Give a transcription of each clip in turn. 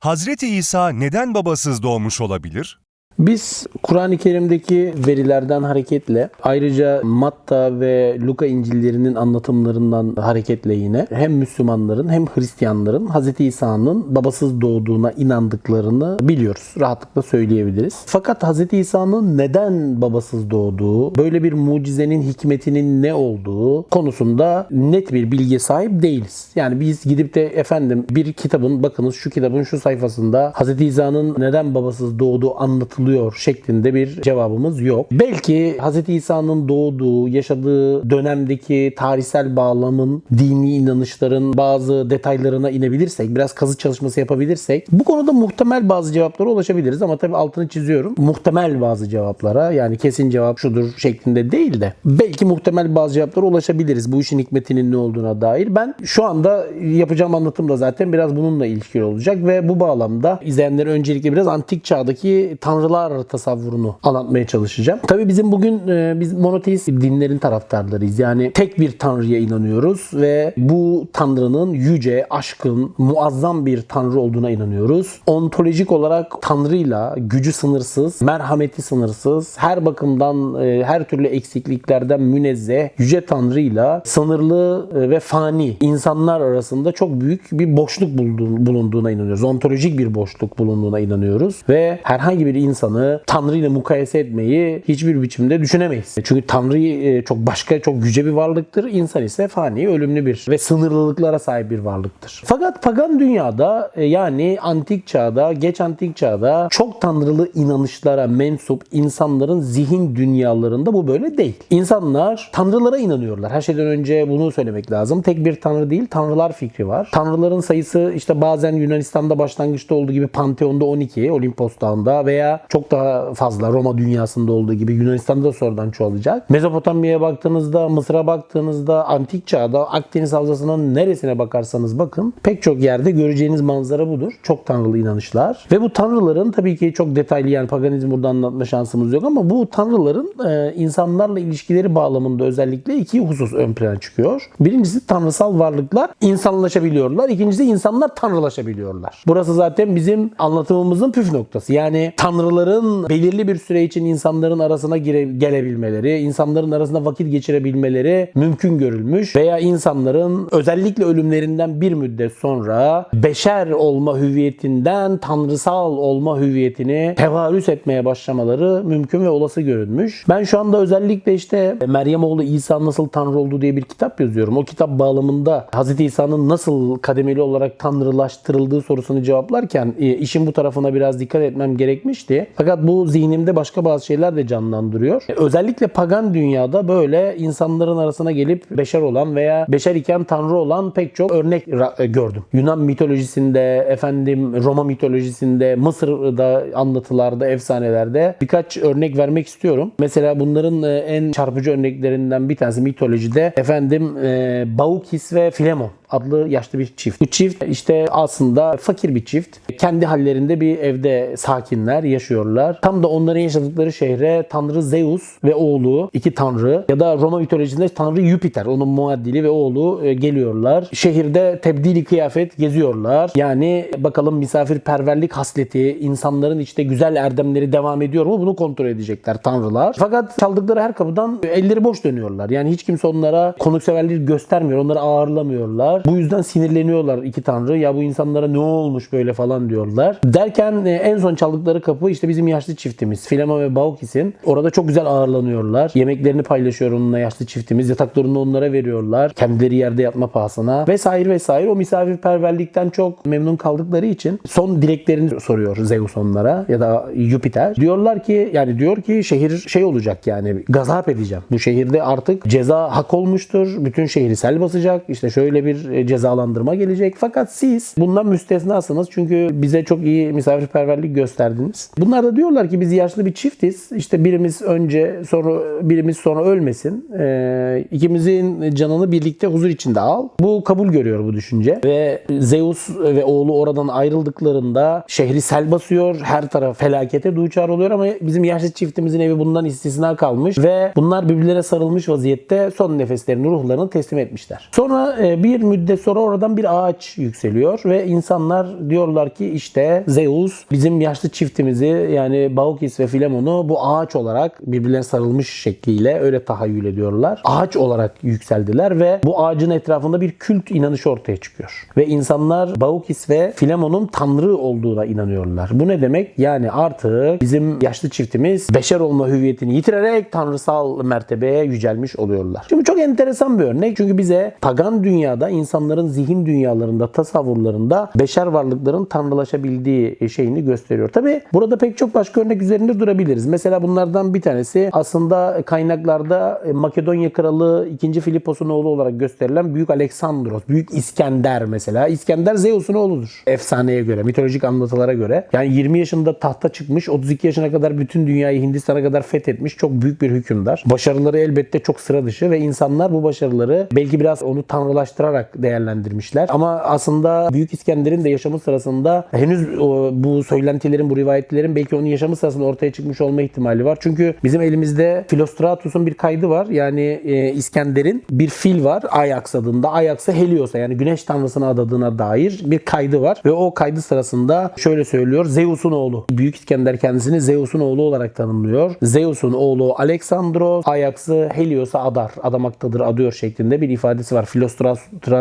Hazreti İsa neden babasız doğmuş olabilir? Biz Kur'an-ı Kerim'deki verilerden hareketle ayrıca Matta ve Luka İncil'lerinin anlatımlarından hareketle yine hem Müslümanların hem Hristiyanların Hz. İsa'nın babasız doğduğuna inandıklarını biliyoruz. Rahatlıkla söyleyebiliriz. Fakat Hz. İsa'nın neden babasız doğduğu, böyle bir mucizenin hikmetinin ne olduğu konusunda net bir bilgiye sahip değiliz. Yani biz gidip de efendim bir kitabın bakınız şu kitabın şu sayfasında Hz. İsa'nın neden babasız doğduğu anlatılıyor şeklinde bir cevabımız yok. Belki Hz. İsa'nın doğduğu, yaşadığı dönemdeki tarihsel bağlamın, dini inanışların bazı detaylarına inebilirsek, biraz kazı çalışması yapabilirsek bu konuda muhtemel bazı cevaplara ulaşabiliriz ama tabii altını çiziyorum. Muhtemel bazı cevaplara yani kesin cevap şudur şeklinde değil de belki muhtemel bazı cevaplara ulaşabiliriz bu işin hikmetinin ne olduğuna dair. Ben şu anda yapacağım anlatım da zaten biraz bununla ilişkili olacak ve bu bağlamda izleyenlere öncelikle biraz antik çağdaki tanrılar tasavvurunu anlatmaya çalışacağım. Tabii bizim bugün e, biz monoteist dinlerin taraftarlarıyız. Yani tek bir tanrıya inanıyoruz ve bu tanrının yüce, aşkın, muazzam bir tanrı olduğuna inanıyoruz. Ontolojik olarak tanrıyla gücü sınırsız, merhameti sınırsız, her bakımdan e, her türlü eksikliklerden münezzeh yüce tanrıyla sınırlı e, ve fani insanlar arasında çok büyük bir boşluk bulunduğu- bulunduğuna inanıyoruz. Ontolojik bir boşluk bulunduğuna inanıyoruz ve herhangi bir insanı Tanrı ile mukayese etmeyi hiçbir biçimde düşünemeyiz. Çünkü Tanrı e, çok başka, çok yüce bir varlıktır. İnsan ise fani, ölümlü bir ve sınırlılıklara sahip bir varlıktır. Fakat pagan dünyada e, yani antik çağda, geç antik çağda çok tanrılı inanışlara mensup insanların zihin dünyalarında bu böyle değil. İnsanlar tanrılara inanıyorlar. Her şeyden önce bunu söylemek lazım. Tek bir tanrı değil, tanrılar fikri var. Tanrıların sayısı işte bazen Yunanistan'da başlangıçta olduğu gibi Pantheon'da 12, Olimpos Dağı'nda veya çok daha fazla Roma dünyasında olduğu gibi Yunanistan'da da sonradan çoğalacak. Mezopotamya'ya baktığınızda, Mısır'a baktığınızda, antik çağda Akdeniz Havzası'nın neresine bakarsanız bakın pek çok yerde göreceğiniz manzara budur. Çok tanrılı inanışlar. Ve bu tanrıların tabii ki çok detaylı yani paganizm burada anlatma şansımız yok ama bu tanrıların e, insanlarla ilişkileri bağlamında özellikle iki husus ön plana çıkıyor. Birincisi tanrısal varlıklar insanlaşabiliyorlar. İkincisi insanlar tanrılaşabiliyorlar. Burası zaten bizim anlatımımızın püf noktası. Yani tanrıların belirli bir süre için insanların arasına gire, gelebilmeleri, insanların arasında vakit geçirebilmeleri mümkün görülmüş veya insanların özellikle ölümlerinden bir müddet sonra beşer olma hüviyetinden tanrısal olma hüviyetini tevarüs etmeye başlamaları mümkün ve olası görünmüş. Ben şu anda özellikle işte Meryem oğlu İsa nasıl tanrı oldu diye bir kitap yazıyorum. O kitap bağlamında Hz. İsa'nın nasıl kademeli olarak tanrılaştırıldığı sorusunu cevaplarken e, işin bu tarafına biraz dikkat etmem gerekmişti. Fakat bu zihnimde başka bazı şeyler de canlandırıyor. Özellikle pagan dünyada böyle insanların arasına gelip beşer olan veya beşer iken tanrı olan pek çok örnek e, gördüm. Yunan mitolojisinde, efendim Roma mitolojisinde, Mısır'da anlatılarda, efsanelerde birkaç örnek vermek istiyorum. Mesela bunların e, en çarpıcı örneklerinden bir tanesi mitolojide efendim e, Baukis ve Filemon adlı yaşlı bir çift. Bu çift işte aslında fakir bir çift. Kendi hallerinde bir evde sakinler, yaşıyorlar. Tam da onların yaşadıkları şehre Tanrı Zeus ve oğlu, iki tanrı ya da Roma mitolojisinde Tanrı Jüpiter, onun muadili ve oğlu e, geliyorlar. Şehirde tebdili kıyafet geziyorlar. Yani bakalım misafirperverlik hasleti, insanların işte güzel erdemleri devam ediyor mu bunu kontrol edecekler tanrılar. Fakat çaldıkları her kapıdan elleri boş dönüyorlar. Yani hiç kimse onlara konukseverlik göstermiyor. Onları ağırlamıyorlar. Bu yüzden sinirleniyorlar iki tanrı. Ya bu insanlara ne olmuş böyle falan diyorlar. Derken e, en son çaldıkları kapı işte bizim yaşlı çiftimiz. Filama ve Baukis'in. Orada çok güzel ağırlanıyorlar. Yemeklerini paylaşıyor onunla yaşlı çiftimiz. Yataklarını onlara veriyorlar. Kendileri yerde yatma pahasına. Vesaire vesaire. O misafirperverlikten çok memnun kaldıkları için son dileklerini soruyor Zeus onlara ya da Jüpiter. Diyorlar ki yani diyor ki şehir şey olacak yani gazap edeceğim. Bu şehirde artık ceza hak olmuştur. Bütün şehri sel basacak. İşte şöyle bir e, cezalandırma gelecek. Fakat siz bundan müstesnasınız. Çünkü bize çok iyi misafirperverlik gösterdiniz. Bunlar da diyorlar ki biz yaşlı bir çiftiz. İşte birimiz önce sonra birimiz sonra ölmesin. Ee, ikimizin canını birlikte huzur içinde al. Bu kabul görüyor bu düşünce. Ve Zeus ve oğlu oradan ayrıldıklarında şehri sel basıyor. Her taraf felakete duçar oluyor ama bizim yaşlı çiftimizin evi bundan istisna kalmış ve bunlar birbirlerine sarılmış vaziyette son nefeslerini ruhlarını teslim etmişler. Sonra e, bir müddet müddet sonra oradan bir ağaç yükseliyor ve insanlar diyorlar ki işte Zeus bizim yaşlı çiftimizi yani Baukis ve Filemon'u bu ağaç olarak birbirlerine sarılmış şekliyle öyle tahayyül ediyorlar. Ağaç olarak yükseldiler ve bu ağacın etrafında bir kült inanışı ortaya çıkıyor. Ve insanlar Baukis ve Filemon'un tanrı olduğuna inanıyorlar. Bu ne demek? Yani artık bizim yaşlı çiftimiz beşer olma hüviyetini yitirerek tanrısal mertebeye yücelmiş oluyorlar. Şimdi çok enteresan bir örnek. Çünkü bize pagan dünyada insanların zihin dünyalarında, tasavvurlarında beşer varlıkların tanrılaşabildiği şeyini gösteriyor. Tabi burada pek çok başka örnek üzerinde durabiliriz. Mesela bunlardan bir tanesi aslında kaynaklarda Makedonya kralı 2. Filipos'un oğlu olarak gösterilen Büyük Aleksandros, Büyük İskender mesela. İskender Zeus'un oğludur. Efsaneye göre, mitolojik anlatılara göre. Yani 20 yaşında tahta çıkmış, 32 yaşına kadar bütün dünyayı Hindistan'a kadar fethetmiş çok büyük bir hükümdar. Başarıları elbette çok sıra dışı ve insanlar bu başarıları belki biraz onu tanrılaştırarak değerlendirmişler. Ama aslında Büyük İskender'in de yaşamı sırasında henüz o, bu söylentilerin, bu rivayetlerin belki onun yaşamı sırasında ortaya çıkmış olma ihtimali var. Çünkü bizim elimizde Philostratus'un bir kaydı var. Yani e, İskender'in bir fil var Ajax adında. Ajax'ı Helios'a yani güneş tanrısına adadığına dair bir kaydı var. Ve o kaydı sırasında şöyle söylüyor. Zeus'un oğlu. Büyük İskender kendisini Zeus'un oğlu olarak tanımlıyor. Zeus'un oğlu Aleksandros Ajax'ı Helios'a adar. Adamaktadır, adıyor şeklinde bir ifadesi var.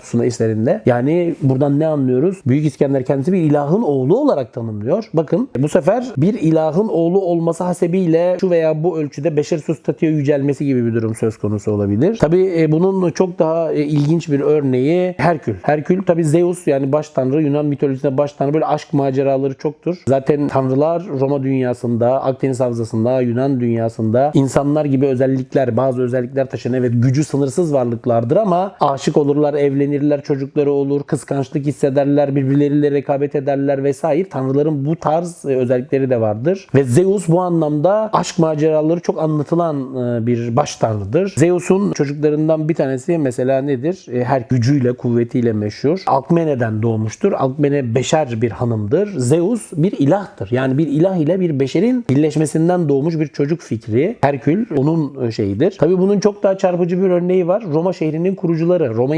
Philostratus'un eserinde. Yani buradan ne anlıyoruz? Büyük İskender kendisi bir ilahın oğlu olarak tanımlıyor. Bakın bu sefer bir ilahın oğlu olması hasebiyle şu veya bu ölçüde beşer statüye yücelmesi gibi bir durum söz konusu olabilir. Tabi bunun çok daha e, ilginç bir örneği Herkül. Herkül tabi Zeus yani baş tanrı Yunan mitolojisinde baş tanrı böyle aşk maceraları çoktur. Zaten tanrılar Roma dünyasında, Akdeniz havzasında, Yunan dünyasında insanlar gibi özellikler, bazı özellikler taşıyan evet gücü sınırsız varlıklardır ama aşık olurlar, evlenirler, çocukları olur, kıskançlık hissederler, birbirleriyle rekabet ederler vesaire. Tanrıların bu tarz e, özellikleri de vardır. Ve Zeus bu anlamda aşk maceraları çok anlatılan e, bir baş tanrıdır. Zeus'un çocuklarından bir tanesi mesela nedir? E, Her gücüyle, kuvvetiyle meşhur. Alkmene'den doğmuştur. Alkmene beşer bir hanımdır. Zeus bir ilahtır. Yani bir ilah ile bir beşerin birleşmesinden doğmuş bir çocuk fikri. Herkül onun şeyidir. Tabi bunun çok daha çarpıcı bir örneği var. Roma şehrinin kurucuları, Roma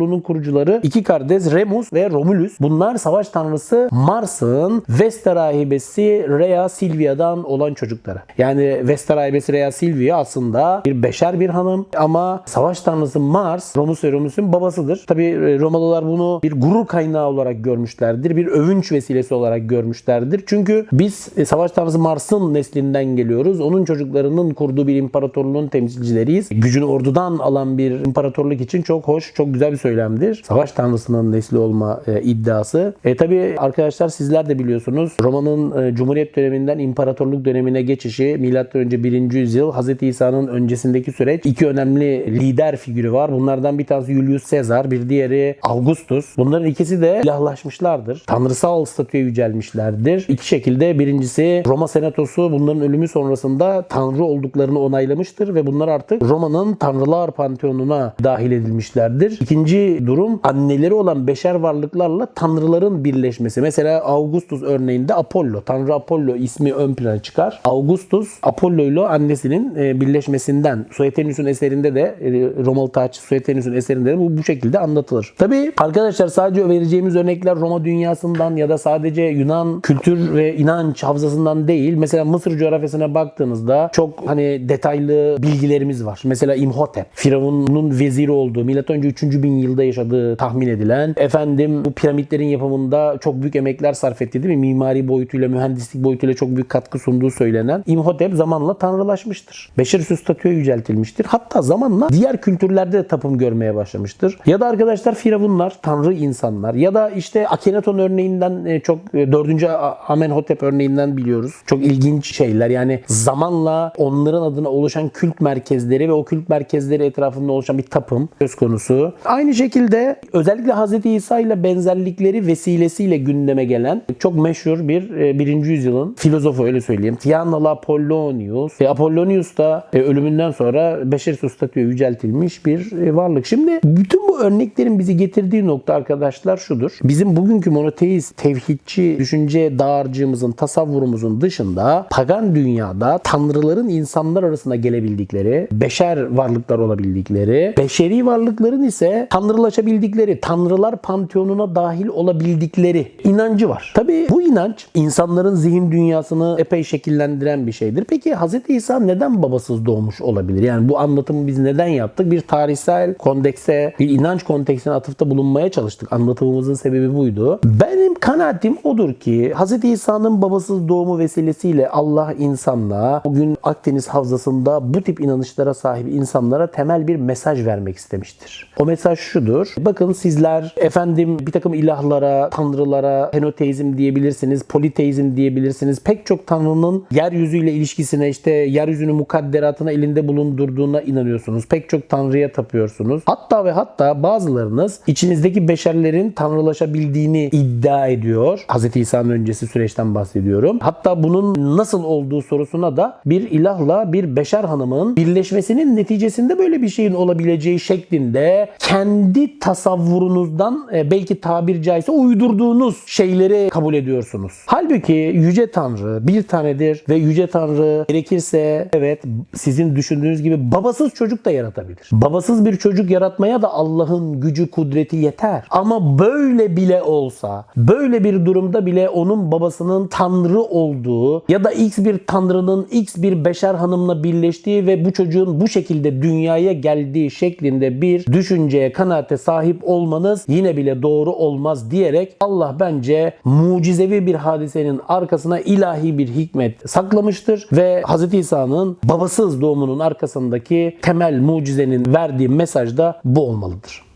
İmparatorluğu'nun kurucuları iki kardeş Remus ve Romulus. Bunlar savaş tanrısı Mars'ın Vesta rahibesi Rhea Silvia'dan olan çocukları. Yani Vesta rahibesi Rhea Silvia aslında bir beşer bir hanım ama savaş tanrısı Mars Romus ve Romus'un babasıdır. Tabi Romalılar bunu bir gurur kaynağı olarak görmüşlerdir. Bir övünç vesilesi olarak görmüşlerdir. Çünkü biz e, savaş tanrısı Mars'ın neslinden geliyoruz. Onun çocuklarının kurduğu bir imparatorluğun temsilcileriyiz. Gücünü ordudan alan bir imparatorluk için çok hoş, çok güzel bir söylemdir. Savaş tanrısının nesli olma e, iddiası. E tabi arkadaşlar sizler de biliyorsunuz Roma'nın e, Cumhuriyet döneminden imparatorluk dönemine geçişi M.Ö. 1. yüzyıl Hz. İsa'nın öncesindeki süreç iki önemli lider figürü var. Bunlardan bir tanesi Julius Caesar, bir diğeri Augustus. Bunların ikisi de ilahlaşmışlardır. Tanrısal statüye yücelmişlerdir. İki şekilde birincisi Roma Senatosu bunların ölümü sonrasında tanrı olduklarını onaylamıştır ve bunlar artık Roma'nın tanrılar panteonuna dahil edilmişlerdir. İkinci durum anneleri olan beşer varlıklarla tanrıların birleşmesi. Mesela Augustus örneğinde Apollo, Tanrı Apollo ismi ön plana çıkar. Augustus Apollo ile annesinin e, birleşmesinden Suetonius'un eserinde de e, Romalı tarihçi Suetonius'un eserinde de bu bu şekilde anlatılır. Tabii arkadaşlar sadece vereceğimiz örnekler Roma dünyasından ya da sadece Yunan kültür ve inanç havzasından değil. Mesela Mısır coğrafyasına baktığınızda çok hani detaylı bilgilerimiz var. Mesela İmhotep, Firavun'un veziri olduğu, önce 3. bin yılda yaşadığı tahmin edilen. Efendim bu piramitlerin yapımında çok büyük emekler sarf etti değil mi? Mimari boyutuyla, mühendislik boyutuyla çok büyük katkı sunduğu söylenen. İmhotep zamanla tanrılaşmıştır. Beşerüstü statüye yüceltilmiştir. Hatta zamanla diğer kültürlerde de tapım görmeye başlamıştır. Ya da arkadaşlar firavunlar, tanrı insanlar ya da işte Akhenaton örneğinden e, çok e, 4. Amenhotep örneğinden biliyoruz. Çok ilginç şeyler. Yani zamanla onların adına oluşan kült merkezleri ve o kült merkezleri etrafında oluşan bir tapım söz konusu. Aynı şekilde özellikle Hz. İsa ile benzerlikleri vesilesiyle gündeme gelen çok meşhur bir e, birinci yüzyılın filozofu öyle söyleyeyim. Tianalı Apollonius. E, Apollonius da e, ölümünden sonra beşer statüye yüceltilmiş bir e, varlık. Şimdi bütün bu örneklerin bizi getirdiği nokta arkadaşlar şudur. Bizim bugünkü monoteist, tevhidçi düşünce dağarcığımızın, tasavvurumuzun dışında pagan dünyada tanrıların insanlar arasında gelebildikleri, beşer varlıklar olabildikleri, beşeri varlıkların ise tanrı tanrılaşabildikleri, tanrılar panteonuna dahil olabildikleri inancı var. Tabii bu inanç insanların zihin dünyasını epey şekillendiren bir şeydir. Peki Hz. İsa neden babasız doğmuş olabilir? Yani bu anlatımı biz neden yaptık? Bir tarihsel kondekse, bir inanç konteksine atıfta bulunmaya çalıştık. Anlatımımızın sebebi buydu. Benim kanaatim odur ki Hz. İsa'nın babasız doğumu vesilesiyle Allah insanlığa bugün Akdeniz Havzası'nda bu tip inanışlara sahip insanlara temel bir mesaj vermek istemiştir. O mesaj şudur. Bakın sizler efendim bir takım ilahlara, tanrılara, henoteizm diyebilirsiniz, politeizm diyebilirsiniz. Pek çok tanrının yeryüzüyle ilişkisine işte yeryüzünün mukadderatına elinde bulundurduğuna inanıyorsunuz. Pek çok tanrıya tapıyorsunuz. Hatta ve hatta bazılarınız içinizdeki beşerlerin tanrılaşabildiğini iddia ediyor. Hz. İsa'nın öncesi süreçten bahsediyorum. Hatta bunun nasıl olduğu sorusuna da bir ilahla bir beşer hanımın birleşmesinin neticesinde böyle bir şeyin olabileceği şeklinde kendi tasavvurunuzdan e, belki tabir caizse uydurduğunuz şeyleri kabul ediyorsunuz. Halbuki Yüce Tanrı bir tanedir ve Yüce Tanrı gerekirse evet sizin düşündüğünüz gibi babasız çocuk da yaratabilir. Babasız bir çocuk yaratmaya da Allah'ın gücü kudreti yeter. Ama böyle bile olsa, böyle bir durumda bile onun babasının Tanrı olduğu ya da X bir Tanrı'nın X bir beşer hanımla birleştiği ve bu çocuğun bu şekilde dünyaya geldiği şeklinde bir düşünceye, kanaate sahip olmanız yine bile doğru olmaz diyerek Allah bence mucizevi bir hadisenin arkasına ilahi bir hikmet saklamıştır ve Hz. İsa'nın babasız doğumunun arkasındaki temel mucizenin verdiği mesaj da bu olmalıdır.